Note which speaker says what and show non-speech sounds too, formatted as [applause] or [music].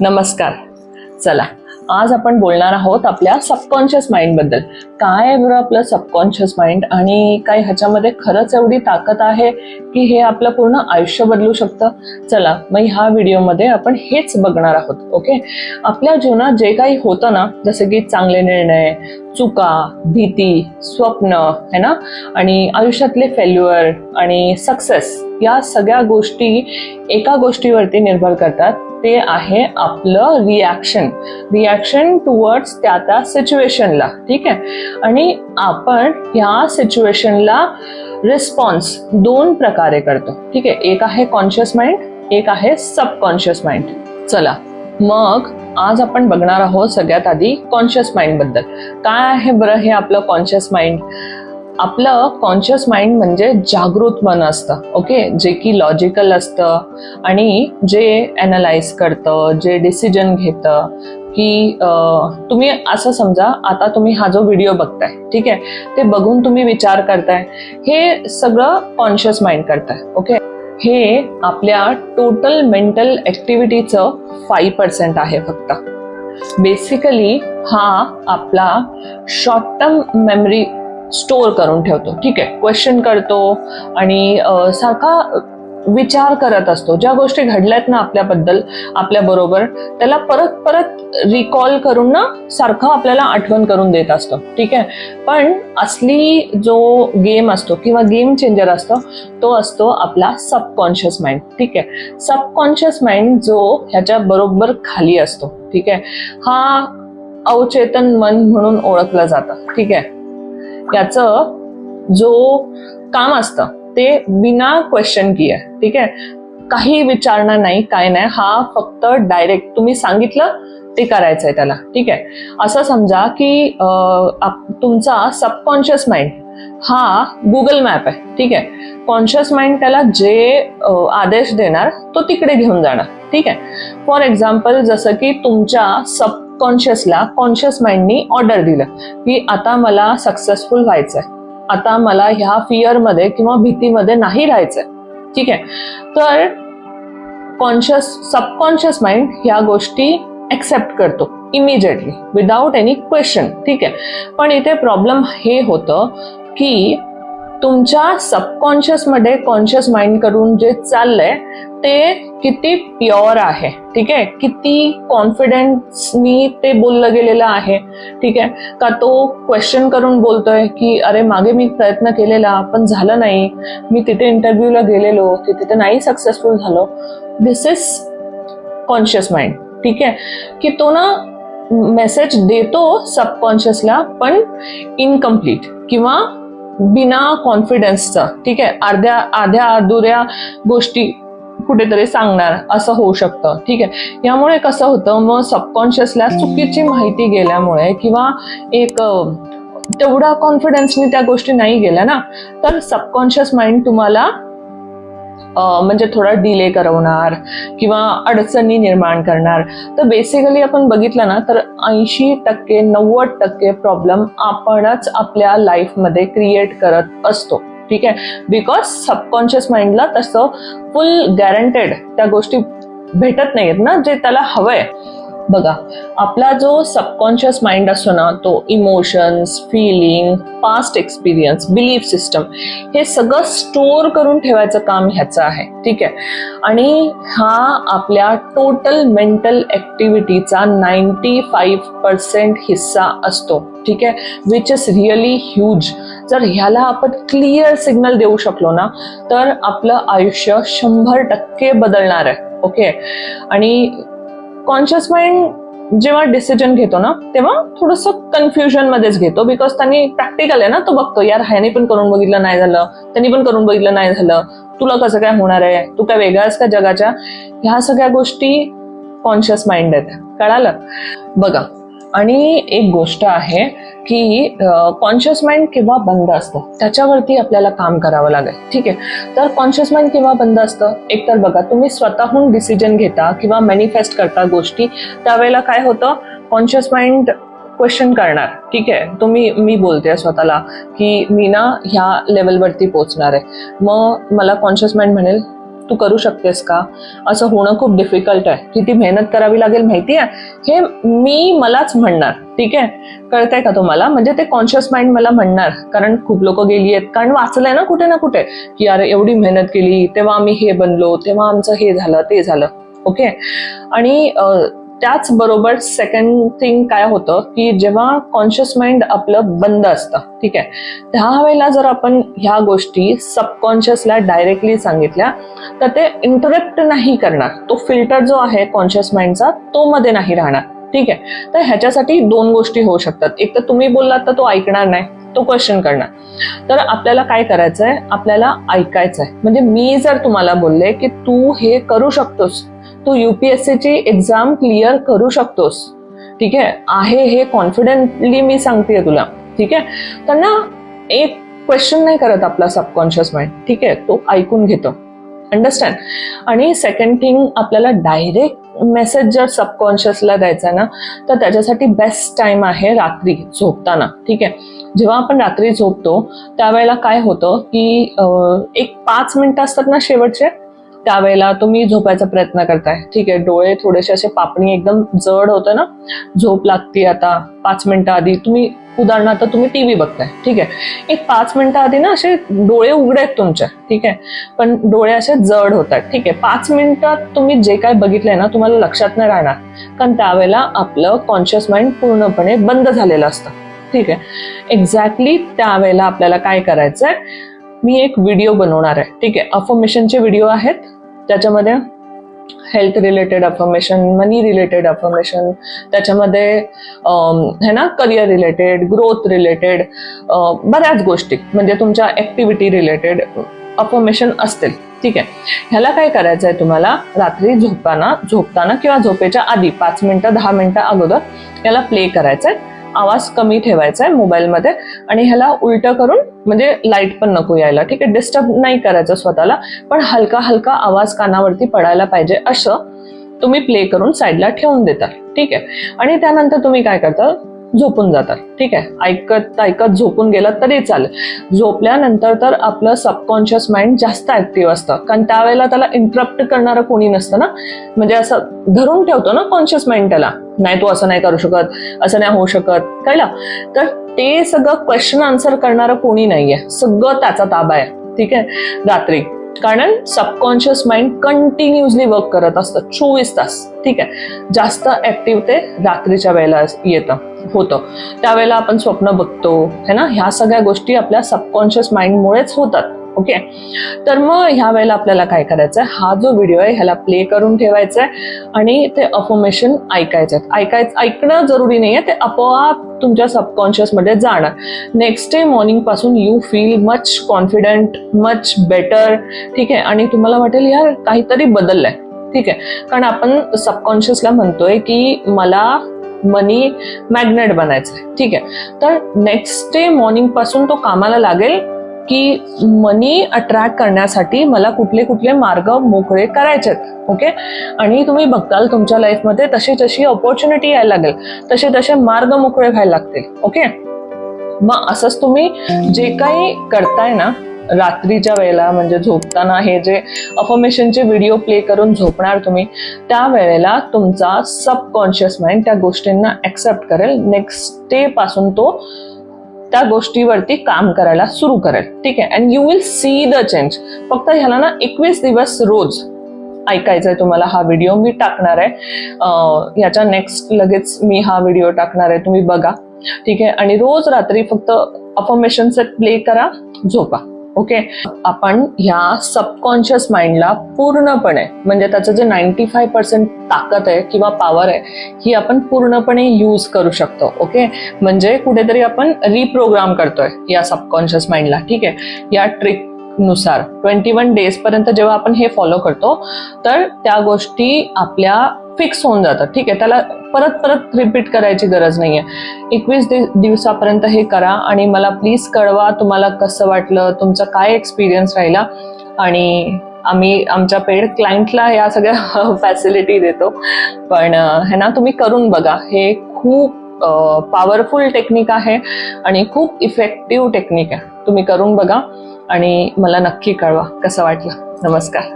Speaker 1: नमस्कार. चला आज आपण बोलणार आहोत आपल्या सबकॉन्शियस माइंडबद्दल. काय आहे बरं आपलं सबकॉन्शियस माइंड आणि काय ह्याच्यामध्ये खरंच एवढी ताकद आहे की हे आपलं पूर्ण आयुष्य बदलू शकतं? चला मग ह्या व्हिडिओमध्ये आपण हेच बघणार आहोत ओके? आपल्या जीवनात जे काही होतं ना जसं की चांगले निर्णय चुका भीती स्वप्न है ना? आणि आयुष्यातले फेल्युअर आणि सक्सेस या सगळ्या गोष्टी एका गोष्टीवरती निर्भर करतात. ते आहे आपलं रिॲक्शन रिॲक्शन टुवर्ड्स त्या त्या सिच्युएशनला ठीक आहे? आणि आपण ह्या सिच्युएशनला रिस्पॉन्स दोन प्रकारे करतो. ठीक आहे? एक आहे कॉन्शियस माइंड एक आहे सबकॉन्शियस माइंड चला. मग आज आपण बघणार आहोत सगळ्यात आधी कॉन्शियस माइंडबद्दल. काय आहे बरं हे आपलं कॉन्शियस माइंड आपलं कॉन्शियस माइंड म्हणजे जागृत मन असतं ओके जे की लॉजिकल असतं आणि जे अनालाइज करतं जे डिसिजन घेतं की तुम्ही असं समजा आता तुम्ही हा जो व्हिडिओ बघताय ठीक? आहे ते बघून तुम्ही विचार करताय हे सगळं कॉन्शियस माइंड करताय ओके हे आपल्या टोटल मेंटल ॲक्टिव्हिटीचं फाईव्ह पर्सेंट आहे फक्त. बेसिकली हा आपला शॉर्ट टर्म मेमरी स्टोअर करून ठेवतो. ठीक आहे? क्वेश्चन करतो आणि सारखा विचार करत असतो. ज्या गोष्टी घडल्यात ना आपल्याबद्दल आपल्याबरोबर त्याला परत परत रिकॉल करून ना सारखं आपल्याला आठवण करून देत असतो. ठीक आहे? पण असली जो गेम असतो किंवा गेम चेंजर असतो तो असतो आपला सबकॉन्शियस माइंड ठीक आहे? सबकॉन्शियस माइंड जो ह्याच्या बरोबर खाली असतो. ठीक आहे? हा अवचेतन मन म्हणून ओळखलं जातं. ठीक आहे? याचं जो काम असतं ते बिना क्वेश्चन किए ठीक आहे? काही विचारणार नाही काय नाही. हा फक्त डायरेक्ट तुम्ही सांगितलं ते करायचंय त्याला. ठीक आहे? असं समजा की तुमचा सबकॉन्शियस माइंड हा गुगल मॅप आहे. ठीक आहे? कॉन्शियस माइंड त्याला जे आदेश देणार तो तिकडे घेऊन जाणार. ठीक आहे? फॉर एक्झाम्पल जसं की तुमच्या सब सबकॉन्शियसला कॉन्शियस माइंडनी ऑर्डर दिलं की आता मला सक्सेसफुल व्हायचंय. आता मला ह्या फिअरमध्ये किंवा भीतीमध्ये नाही राहायचंय. ठीक आहे? तर कॉन्शियस सबकॉन्शियस माइंड ह्या गोष्टी ऍक्सेप्ट करतो इमिजिएटली विदाउट एनी क्वेश्चन ठीक आहे? पण इथे प्रॉब्लेम हे होतं की तुमच्या सबकॉन्शियसमध्ये कॉन्शियस माइंड करून जे चाललंय ते किती प्युअर आहे. ठीक आहे? किती कॉन्फिडन्सनी ते बोललं गेलेलं आहे. ठीक आहे? का तो क्वेश्चन करून बोलतोय की अरे मागे मी प्रयत्न केलेला पण झालं नाही. मी तिथे इंटरव्ह्यूला गेलेलो. ते तिथे नाही सक्सेसफुल झालो. दिस इज कॉन्शियस माइंड ठीक आहे? की तो ना मेसेज देतो सबकॉन्शियसला पण इनकम्प्लीट किंवा बिना कॉन्फिडन्सचा ठीक आहे? अर्ध्या अर्ध्या अधुऱ्या गोष्टी कुठेतरी सांगणार असं होऊ शकतं. ठीक आहे? यामुळे कसं होतं मग सबकॉन्शियसला चुकीची माहिती गेल्यामुळे किंवा एक तेवढा कॉन्फिडन्सनी त्या गोष्टी नाही गेल्या ना तर सबकॉन्शियस माइंड तुम्हाला म्हणजे थोडा डिले करवणार किंवा अडचणी निर्माण करणार. तर बेसिकली आपण बघितलं ना तर ऐंशी टक्के नव्वद टक्के प्रॉब्लेम आपणच आपल्या लाईफमध्ये क्रिएट करत असतो. ठीक आहे? बिकॉज सबकॉन्शियस माइंडला तसं फुल गॅरंटेड त्या गोष्टी भेटत नाहीत ना जे त्याला हवंय. बघा आपला जो सबकॉन्शियस माइंड असतो ना तो emotions feeling past experience belief system हे सगळं स्टोअर करून ठेवायचं काम ह्याचं आहे. ठीक आहे? आणि हा आपल्या टोटल मेंटल ॲक्टिव्हिटीचा नाईन्टी फाईव्ह पर्सेंट हिस्सा असतो. ठीक आहे? विच इज रिअली ह्यूज जर ह्याला आपण क्लिअर सिग्नल देऊ शकलो ना तर आपलं आयुष्य शंभर टक्के बदलणार आहे ओके आणि कॉन्शियस माइंड जेव्हा डिसिजन घेतो ना तेव्हा थोडंसं कन्फ्युजन मध्येच घेतो बिकॉज त्यांनी प्रॅक्टिकल आहे ना तो बघतो यार ह्याने पण करून बघितलं नाही झालं त्यांनी पण करून बघितलं नाही झालं तुला कसं काय होणार आहे तू काय वेगळाच का जगाच्या? ह्या सगळ्या गोष्टी कॉन्शियस माइंड आहेत कळालं? बघा आणि एक गोष्ट आहे की कॉन्शियस माइंड केव्हा बंद असतं. त्याच्यावरती आपल्याला काम करावं लागेल. ठीक आहे? तर कॉन्शियस माइंड केव्हा बंद असतं. एकतर बघा तुम्ही स्वतःहून डिसिजन घेता किंवा मॅनिफेस्ट करता गोष्टी त्यावेळेला काय होतं? कॉन्शियस माइंड क्वेश्चन करणार. ठीक आहे? तुम्ही मी बोलते स्वतःला की मी ना ह्या लेवलवरती पोहोचणार आहे. मग मला कॉन्शियस माइंड म्हणेल तू करू शकतेस का? असं होणं खूप डिफिकल्ट आहे. किती मेहनत करावी लागेल माहिती आहे हे मी मलाच म्हणणार ठीक? आहे कळतंय का तुम्हाला? म्हणजे ते कॉन्शियस माइंड मला म्हणणार. कारण खूप लोक गेली आहेत कारण वाचलंय ना कुठे ना कुठे की अरे एवढी मेहनत केली तेव्हा आम्ही हे बनलो तेव्हा आमचं हे झालं ते झालं. ओके? आणि त्याचबरोबर सेकंड थिंग काय होतं की जेव्हा कॉन्शियस माइंड आपलं बंद असतं ठीक आहे? त्यावेळेला जर आपण ह्या गोष्टी सबकॉन्शियसला डायरेक्टली सांगितल्या तर ते इंटरप्ट नाही करणार. तो फिल्टर जो आहे कॉन्शियस माइंडचा तो मध्ये नाही राहणार ठीक आहे? तर ह्याच्यासाठी दोन गोष्टी होऊ शकतात. एक तर तुम्ही बोललात तर तो ऐकणार नाही तो क्वेश्चन करणार. तर आपल्याला काय करायचंय? आपल्याला ऐकायचंय. म्हणजे मी जर तुम्हाला बोलले की तू हे करू शकतोस तू युपीएससी ची एक्झाम क्लिअर करू शकतोस. ठीक आहे? आहे हे कॉन्फिडेंटली मी सांगतेय तुला. ठीक आहे? तर ना एक क्वेश्चन नाही करत आपला सबकॉन्शियस माइंड ठीक आहे? तो ऐकून घेतो. अंडरस्टँड आणि सेकंड थिंग आपल्याला डायरेक्ट मेसेज जर सबकॉन्शियसला द्यायचा ना तर त्याच्यासाठी बेस्ट टाइम आहे रात्री झोपताना. ठीक आहे? जेव्हा आपण रात्री झोपतो त्यावेळेला काय होतं की एक पाच मिनिटं असतात ना शेवटचे? त्यावेळेला तुम्ही झोपायचा प्रयत्न करताय. ठीक आहे डोळे थोडेसे असे पापणी एकदम जड होतं ना? झोप लागते आता पाच मिनिटं आधी. तुम्ही उदाहरणार्थ तुम्ही टीव्ही बघताय. ठीक आहे. एक पाच मिनिटं आधी ना असे डोळे उघडे आहेत तुमचे. ठीक आहे. पण डोळे असे जड होत आहेत. ठीक आहे. पाच मिनिटात तुम्ही जे काय बघितलंय ना तुम्हाला लक्षात नाही राहणार. कारण त्यावेळेला आपलं कॉन्शियस माइंड पूर्णपणे बंद झालेलं असतं. ठीक आहे. एक्झॅक्टली त्यावेळेला आपल्याला काय करायचंय? मी एक व्हिडिओ बनवणार आहे. ठीक आहे. अफर्मेशनचे व्हिडिओ आहेत. त्याच्यामध्ये health related affirmation money related affirmation त्याच्यामध्ये है ना करिअर रिलेटेड ग्रोथ रिलेटेड बऱ्याच गोष्टी. म्हणजे तुमच्या ऍक्टिव्हिटी रिलेटेड अफर्मेशन असतील. ठीक आहे. ह्याला काय करायचं आहे तुम्हाला? रात्री झोपताना झोपताना किंवा झोपेच्या आधी पाच मिनिटं दहा मिनिटं अगोदर याला प्ले करायचं आहे आवाज कमी ठेवायचा आहे मोबाईलमध्ये आणि ह्याला उलटं करून म्हणजे लाइट पण नको यायला. ठीक आहे डिस्टर्ब नाही करायचं स्वतःला पण हलका हलका आवाज कानावरती पडायला पाहिजे असं तुम्ही प्ले करून साईडला ठेवून देता. ठीक आहे. आणि त्यानंतर तुम्ही काय करता? झोपून जातात. ठीक आहे? ऐकत ऐकत झोपून गेलं तरी चालेल. झोपल्यानंतर तर आपलं सबकॉन्शियस माइंड जास्त ऍक्टिव्ह असतं. कारण त्यावेळेला त्याला इंटरप्ट करणारं कोणी नसतं ना? म्हणजे असं धरून ठेवतो ना कॉन्शियस माइंड त्याला. नाही तू असं नाही करू शकत असं नाही होऊ शकत. कळलं? तर ते सगळं क्वेश्चन आन्सर करणारं कोणी नाहीये. सगळं त्याचा ताबा आहे. ठीक आहे? रात्री. कारण सबकॉन्शियस माइंड कंटिन्युअसली वर्क करत असतं. चोवीस तास. ठीक आहे? जास्त ऍक्टिव्ह ते रात्रीच्या वेळेला येतं होतं. त्यावेळेला आपण स्वप्न बघतो है ना? ह्या सगळ्या गोष्टी आपल्या सबकॉन्शियस माइंडमुळेच होतात. ओके? तर मग ह्या वेळेला आपल्याला काय करायचं आहे हा जो व्हिडिओ आहे ह्याला प्ले करून ठेवायचा आहे आणि ते अफॉर्मेशन ऐकायचे आहेत ऐकायचं ऐकणं जरुरी नाही आहे ते आपोआप तुमच्या सबकॉन्शियसमध्ये जाणार. Next day मॉर्निंगपासून you feel much confident much better ठीक आहे? आणि तुम्हाला वाटेल यार काहीतरी बदललंय. ठीक आहे? कारण आपण सबकॉन्शियसला म्हणतोय की मला मनी मॅग्नेट बनायचं आहे ठीक आहे? तर नेक्स्ट डे मॉर्निंगपासून तो कामाला लागेल की मनी अट्रॅक्ट करण्यासाठी मला कुठले कुठले मार्ग मोकळे करायचे ओके आणि तुम्ही बघताल तुमच्या लाईफमध्ये तशी तशी ऑपॉर्च्युनिटी यायला लागेल तसे तसे मार्ग मोकळे व्हायला लागतील ओके मग असंच तुम्ही जे काही करताय ना रात्रीच्या वेळेला म्हणजे झोपताना हे जे अफर्मेशनचे व्हिडिओ प्ले करून झोपणार तुम्ही त्या वेळेला तुमचा सबकॉन्शियस माइंड त्या गोष्टींना ऍक्सेप्ट करेल. नेक्स्ट डे पासून तो त्या गोष्टीवरती काम करायला सुरू करेल. ठीक आहे? And you will see the change फक्त ह्याला ना एकवीस दिवस रोज ऐकायचा आहे तुम्हाला हा व्हिडिओ मी टाकणार आहे. याच्या नेक्स्ट लगेच मी हा व्हिडिओ टाकणार आहे. तुम्ही बघा. ठीक आहे? आणि रोज रात्री फक्त अफर्मेशन सेट प्ले करा. झोपा. ओके? आपण ह्या सबकॉन्शियस माइंडला पूर्णपणे म्हणजे त्याचं जे नाईन्टी फाय पर्सेंट ताकद आहे किंवा पॉवर आहे ही आपण पूर्णपणे यूज करू शकतो ओके? म्हणजे कुठेतरी आपण रिप्रोग्राम करतोय या सबकॉन्शियस माइंडला ठीक आहे? या ट्रिकनुसार ट्वेंटी वन डेज पर्यंत जेव्हा आपण हे फॉलो करतो तर त्या गोष्टी आपल्या फिक्स होऊन जातात ठीक आहे? त्याला परत परत रिपीट करायची गरज नाहीये. एकवीस दिवसापर्यंत हे करा आणि मला प्लीज कळवा तुम्हाला कसं वाटलं तुमचा काय एक्सपिरियन्स राहिला आणि आम्ही आमच्या पेड क्लायंटला या सगळ्या [laughs] फॅसिलिटी देतो. पण हे ना तुम्ही करून बघा. हे खूप पॉवरफुल टेक्निक आहे आणि खूप इफेक्टिव्ह टेक्निक आहे. तुम्ही करून बघा आणि मला नक्की कळवा कसं वाटलं. नमस्कार.